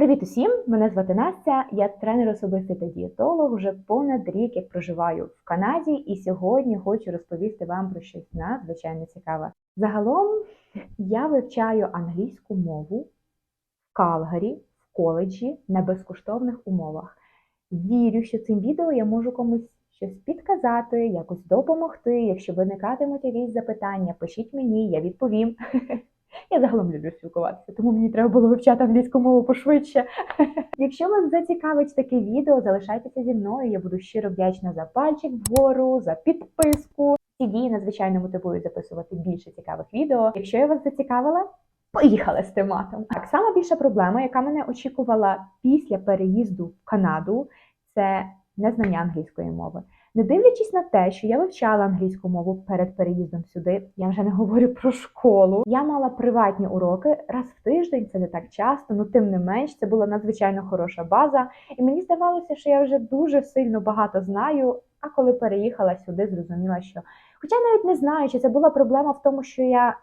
Привіт усім! Мене звати Настя. Я тренер особистий та дієтолог. Вже понад рік як проживаю в Канаді, і сьогодні хочу розповісти вам про щось надзвичайно цікаве. Загалом я вивчаю англійську мову в Калгарі, в коледжі на безкоштовних умовах. Вірю, що цим відео я можу комусь щось підказати, якось допомогти. Якщо виникатимуть якісь запитання, пишіть мені, я відповім. Я загалом люблю спілкуватися, тому мені треба було вивчати англійську мову пошвидше. Якщо вас зацікавить таке відео, залишайтеся зі мною. Я буду щиро вдячна за пальчик вгору, за підписку. Ці дії надзвичайно мотивують записувати більше цікавих відео. Якщо я вас зацікавила, поїхали з тематом. Так, сама більша проблема, яка мене очікувала після переїзду в Канаду, це незнання англійської мови. Не дивлячись на те, що я вивчала англійську мову перед переїздом сюди, я вже не говорю про школу. Я мала приватні уроки раз в тиждень, це не так часто, але тим не менш це була надзвичайно хороша база. І мені здавалося, що я вже дуже сильно багато знаю. А коли переїхала сюди, зрозуміла, що, хоча навіть не знаю, чи це була проблема в тому, що я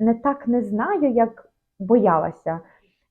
не так не знаю, як боялася.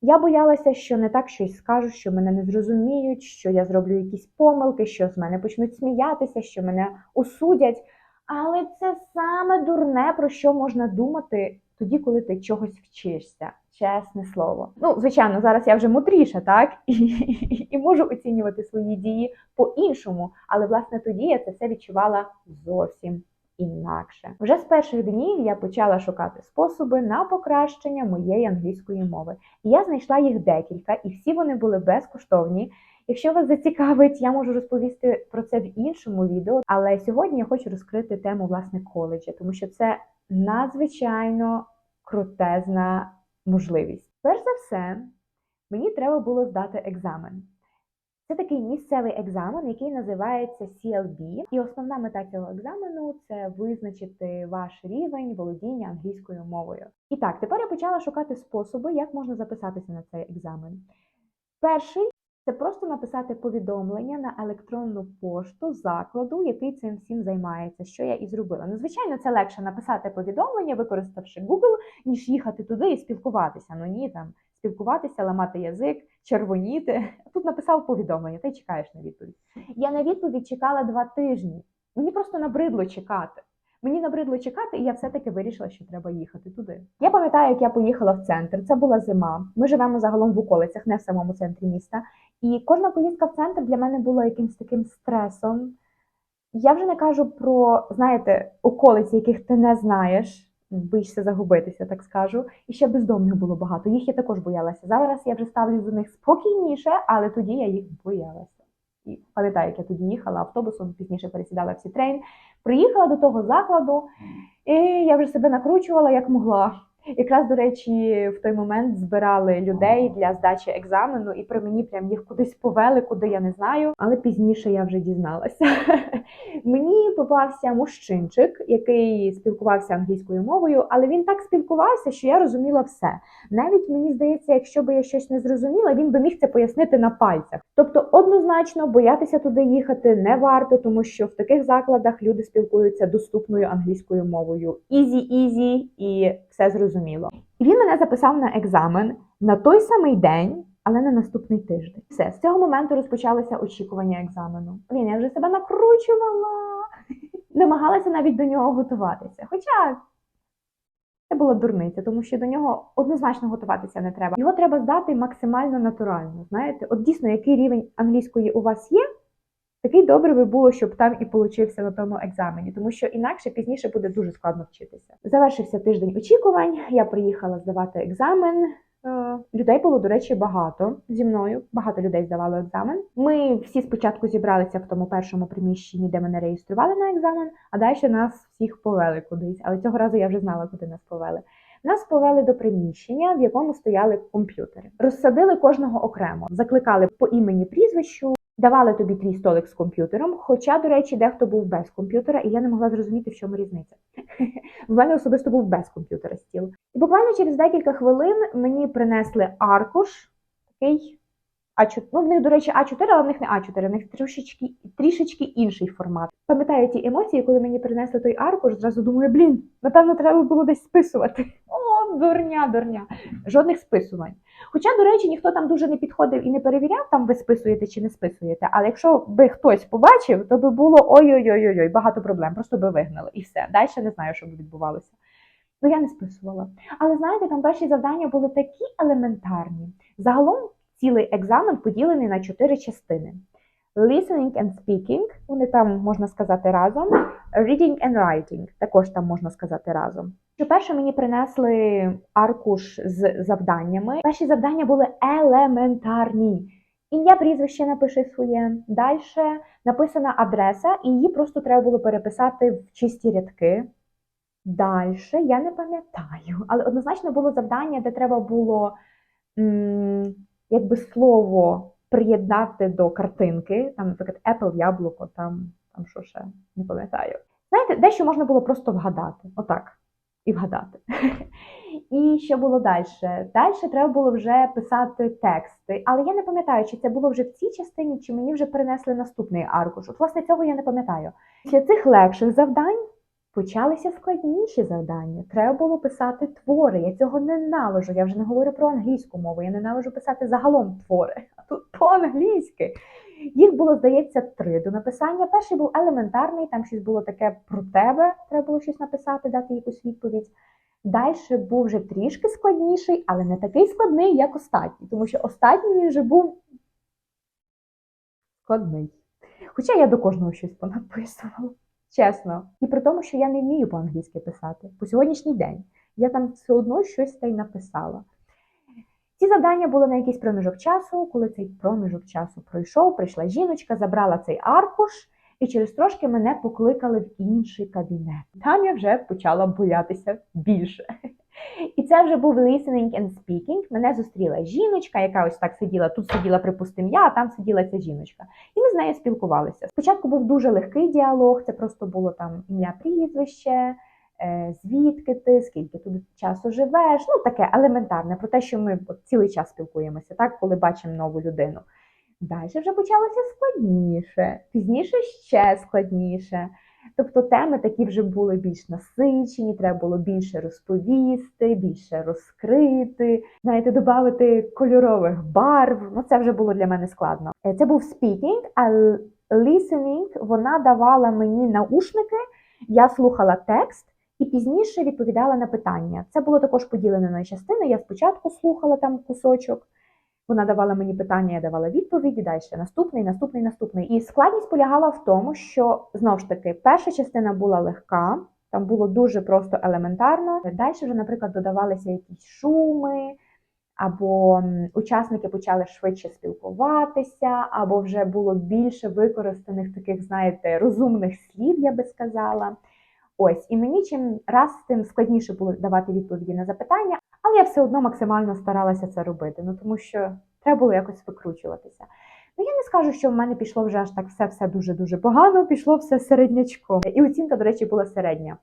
Я боялася, що не так щось скажу, що мене не зрозуміють, що я зроблю якісь помилки, що з мене почнуть сміятися, що мене осудять. Але це саме дурне, про що можна думати тоді, коли ти чогось вчишся. Чесне слово. Ну, звичайно, зараз я вже мудріша, так? І, і, і можу оцінювати свої дії по-іншому. Але власне тоді я це все відчувала зовсім інакше. Вже з перших днів я почала шукати способи на покращення моєї англійської мови. І я знайшла їх декілька, і всі вони були безкоштовні. Якщо вас зацікавить, я можу розповісти про це в іншому відео. Але сьогодні я хочу розкрити тему власне коледжа, тому що це надзвичайно крутезна можливість. Перш за все, мені треба було здати екзамен. Це такий місцевий екзамен, який називається CLB. І основна мета цього екзамену це визначити ваш рівень володіння англійською мовою. І так, тепер я почала шукати способи, як можна записатися на цей екзамен. Перший це просто написати повідомлення на електронну пошту закладу, який цим всім займається, що я і зробила. Ну, звичайно, це легше написати повідомлення, використавши Google, ніж їхати туди і спілкуватися. Ну ні, там спілкуватися, ламати язик, червоніти. Тут написав повідомлення, ти чекаєш на відповідь. Я на відповідь чекала два тижні. Мені просто набридло чекати. Мені набридло чекати, і я все-таки вирішила, що треба їхати туди. Я пам'ятаю, як я поїхала в центр. Це була зима. Ми живемо загалом в околицях, не в самому центрі міста. І кожна поїздка в центр для мене була якимось таким стресом. Я вже не кажу про, знаєте, околиці, яких ти не знаєш боїшся загубитися, так скажу. І ще бездомних було багато. Їх я також боялася. Зараз я вже ставлю до них спокійніше, але тоді я їх боялася. І пам'ятаю, як я тоді їхала автобусом, пізніше пересідала в цей трейн. Приїхала до того закладу, і я вже себе накручувала як могла. Якраз, до речі, в той момент збирали людей для здачі екзамену, і при мені прям їх кудись повели, куди я не знаю. Але пізніше я вже дізналася. Мені попався мужчинчик, який спілкувався англійською мовою, але він так спілкувався, що я розуміла все. Навіть мені здається, якщо би я щось не зрозуміла, він би міг це пояснити на пальцях. Тобто, однозначно боятися туди їхати не варто, тому що в таких закладах люди спілкуються доступною англійською мовою. Ізі-ізі і все зрозуміло. І він мене записав на екзамен на той самий день. Але на наступний тиждень. Все, з цього моменту розпочалося очікування екзамену. Блін, я вже себе накручувала, намагалася навіть до нього готуватися. Хоча це була дурниця, тому що до нього однозначно готуватися не треба. Його треба здати максимально натурально. Знаєте, от дійсно, який рівень англійської у вас є, такий добре би було, щоб там і получився на тому екзамені, тому що інакше пізніше буде дуже складно вчитися. Завершився тиждень очікувань. Я приїхала здавати екзамен. Е, Людей було, до речі, багато зі мною. Багато людей здавало екзамен. Ми всі спочатку зібралися в тому першому приміщенні, де мене реєстрували на екзамен, а далі нас всіх повели кудись. Але цього разу я вже знала, куди нас повели. Нас повели до приміщення, в якому стояли комп'ютери. Розсадили кожного окремо, закликали по імені прізвищу. Давали тобі твій столик з комп'ютером, хоча, до речі, дехто був без комп'ютера, і я не могла зрозуміти, в чому різниця. В мене особисто був без комп'ютера стіл. І буквально через декілька хвилин мені принесли аркуш, такий А4. Ну, в них, до речі, А4, але в них не А4, в них трішечки, трішечки інший формат. Пам'ятаю ті емоції, коли мені принесли той аркуш, зразу думаю, блін, напевно, треба було десь списувати. Дурня, дурня. Жодних списувань. Хоча, до речі, ніхто там дуже не підходив і не перевіряв, там ви списуєте чи не списуєте. Але якщо би хтось побачив, то би було ой-ой-ой, багато проблем, просто би вигнали і все. Далі не знаю, що би відбувалося. Ну я не списувала. Але знаєте, там перші завдання були такі елементарні. Загалом цілий екзамен поділений на чотири частини. Listening and speaking, вони там можна сказати разом. Reading and writing, також там можна сказати разом. Що перше мені принесли аркуш з завданнями. Перші завдання були елементарні. Ім'я прізвище напиши своє. Далі написана адреса, і її просто треба було переписати в чисті рядки. Далі я не пам'ятаю, але однозначно було завдання, де треба було м, якби слово приєднати до картинки, там, наприклад, Apple, яблуко, там, там що ще, не пам'ятаю. Знаєте, дещо можна було просто вгадати, отак, і вгадати. І що було далі? Далі треба було вже писати тексти, але я не пам'ятаю, чи це було вже в цій частині, чи мені вже принесли наступний аркуш. От, власне, цього я не пам'ятаю. Після цих легших завдань почалися складніші завдання. Треба було писати твори. Я цього ненавижу. Я вже не говорю про англійську мову, я ненавижу писати загалом твори, по-англійськи. Їх було, здається, три до написання. Перший був елементарний, там щось було таке про тебе, треба було щось написати, дати якусь відповідь. Далі був вже трішки складніший, але не такий складний, як останній, тому що останній він вже був складний. Хоча я до кожного щось понаписувала, чесно. І при тому, що я не вмію по-англійськи писати по сьогоднішній день. Я там все одно щось та й написала. Ці завдання були на якийсь проміжок часу. Коли цей проміжок часу пройшов, прийшла жіночка, забрала цей аркуш, і через трошки мене покликали в інший кабінет. Там я вже почала боятися більше. І це вже був listening and speaking. Мене зустріла жіночка, яка ось так сиділа. Тут сиділа, припустимо, я, а там сиділа ця жіночка. І ми з нею спілкувалися. Спочатку був дуже легкий діалог, це просто було там ім'я, прізвище, звідки ти, скільки тут часу живеш. Ну таке елементарне, про те, що ми цілий час спілкуємося, так, коли бачимо нову людину. Далі вже почалося складніше, пізніше ще складніше. Тобто теми такі вже були більш насичені, треба було більше розповісти, більше розкрити, знаєте, додати кольорових барв. Ну, це вже було для мене складно. Е, Це був speaking, а listening вона давала мені наушники, я слухала текст і пізніше відповідала на питання. Це було також поділено на частини. Я спочатку слухала там кусочок. Вона давала мені питання, я давала відповіді, далі наступний, наступний, наступний. І складність полягала в тому, що знову ж таки перша частина була легка, там було дуже просто елементарно. Далі вже, наприклад, додавалися якісь шуми, або учасники почали швидше спілкуватися, або вже було більше використаних таких, знаєте, розумних слів, я би сказала. Ось, і мені чим раз тим складніше було давати відповіді на запитання, але я все одно максимально старалася це робити, ну тому що треба було якось викручуватися. Ну я не скажу, що в мене пішло вже аж так все все дуже дуже погано, пішло все середнячком. І оцінка, до речі, була середня.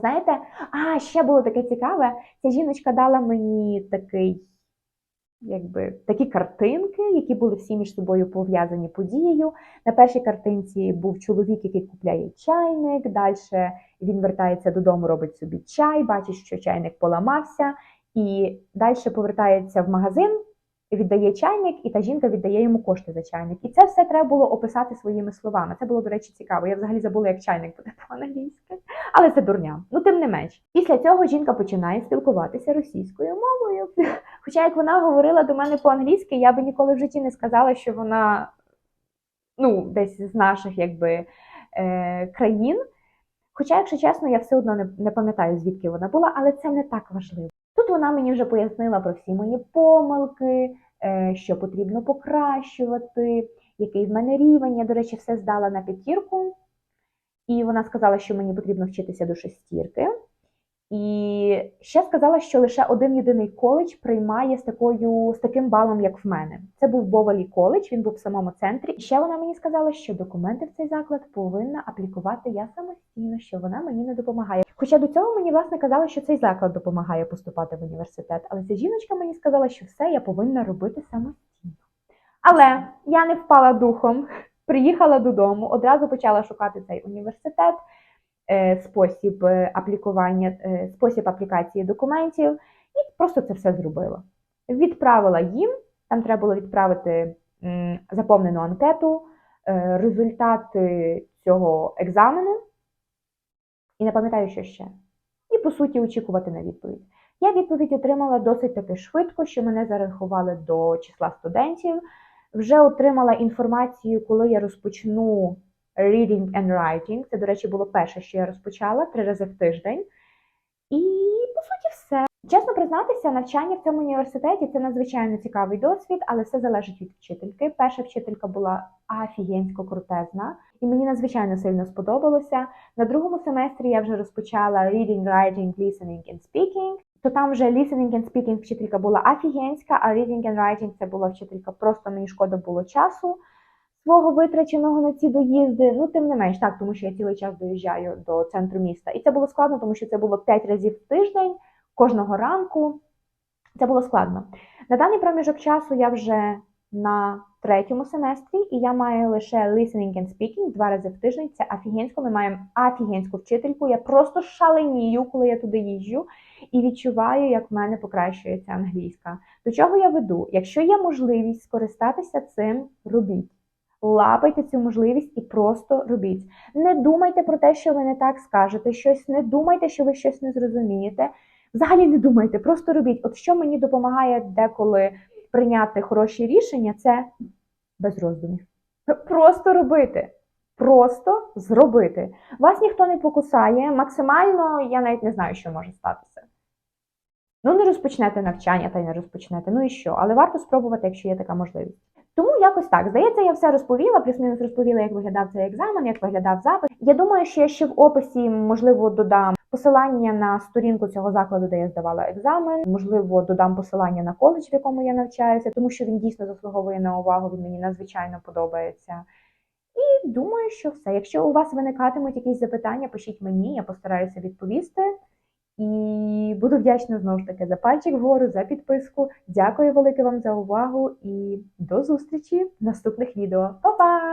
Знаєте, а ще було таке цікаве. Ця жіночка дала мені такий, якби такі картинки, які були всі між собою пов'язані подією. На першій картинці був чоловік, який купляє чайник. Далі він вертається додому, робить собі чай, бачить, що чайник поламався, і далі повертається в магазин. Віддає чайник, і та жінка віддає йому кошти за чайник. І це все треба було описати своїми словами. Це було, до речі, цікаво. Я взагалі забула, як чайник буде по-англійськи. Але це дурня. Ну, тим не менш. Після цього жінка починає спілкуватися російською мовою. Хоча, як вона говорила до мене по-англійськи, я би ніколи в житті не сказала, що вона ну, десь з наших якби, е, країн. Хоча, якщо чесно, я все одно не, не пам'ятаю, звідки вона була, але це не так важливо. Тут вона мені вже пояснила про всі мої помилки, що потрібно покращувати, який в мене рівень. Я, до речі, все здала на п'ятірку. І вона сказала, що мені потрібно вчитися до шестірки. І ще сказала, що лише один єдиний коледж приймає з такою з таким балом, як в мене. Це був Бовалі коледж, він був в самому центрі. І ще вона мені сказала, що документи в цей заклад повинна аплікувати я самостійно, що вона мені не допомагає. Хоча до цього мені власне казали, що цей заклад допомагає поступати в університет. Але ця жіночка мені сказала, що все я повинна робити самостійно. Але я не впала духом, приїхала додому, одразу почала шукати цей університет. Е, спосіб е, аплікування, е, спосіб аплікації документів, і просто це все зробила. Відправила їм, там треба було відправити заповнену анкету, результати цього екзамену, і не пам'ятаю, що ще. І, по суті, очікувати на відповідь. Я відповідь отримала досить таки швидко, що мене зарахували до числа студентів. Вже отримала інформацію, коли я розпочну reading and writing. Це, до речі, було перше, що я розпочала три рази в тиждень. І, по суті, все. Чесно признатися, навчання в цьому університеті це надзвичайно цікавий досвід, але все залежить від вчительки. Перша вчителька була афігенсько крутезна, і мені надзвичайно сильно сподобалося. На другому семестрі я вже розпочала reading, writing, listening and speaking. То там вже listening and speaking вчителька була афігенська, а reading and writing це була вчителька. Просто мені шкода було часу свого витраченого на ці доїзди. Ну, тим не менш, так, тому що я цілий час доїжджаю до центру міста. І це було складно, тому що це було 5 разів в тиждень, кожного ранку. Це було складно. На даний проміжок часу я вже на третьому семестрі, і я маю лише listening and speaking два рази в тиждень. Це афігенсько. Ми маємо афігенську вчительку. Я просто шаленію, коли я туди їжджу, і відчуваю, як в мене покращується англійська. До чого я веду? Якщо є можливість скористатися цим, робіть. Лапайте цю можливість і просто робіть. Не думайте про те, що ви не так скажете щось, не думайте, що ви щось не зрозумієте. Взагалі не думайте, просто робіть. От що мені допомагає деколи прийняти хороші рішення, це без роздумів. Просто робити. Просто зробити. Вас ніхто не покусає. Максимально я навіть не знаю, що може статися. Ну, не розпочнете навчання, та й не розпочнете. Ну і що? Але варто спробувати, якщо є така можливість. Тому якось так. Здається, я все розповіла, плюс-мінус розповіла, як виглядав цей екзамен, як виглядав запис. Я думаю, що я ще в описі, можливо, додам посилання на сторінку цього закладу, де я здавала екзамен. Можливо, додам посилання на коледж, в якому я навчаюся, тому що він дійсно заслуговує на увагу. Він мені надзвичайно подобається. І думаю, що все. Якщо у вас виникатимуть якісь запитання, пишіть мені, я постараюся відповісти. І буду вдячна знову ж таки за пальчик вгору, за підписку. Дякую велике вам за увагу і до зустрічі в наступних відео. Па-па!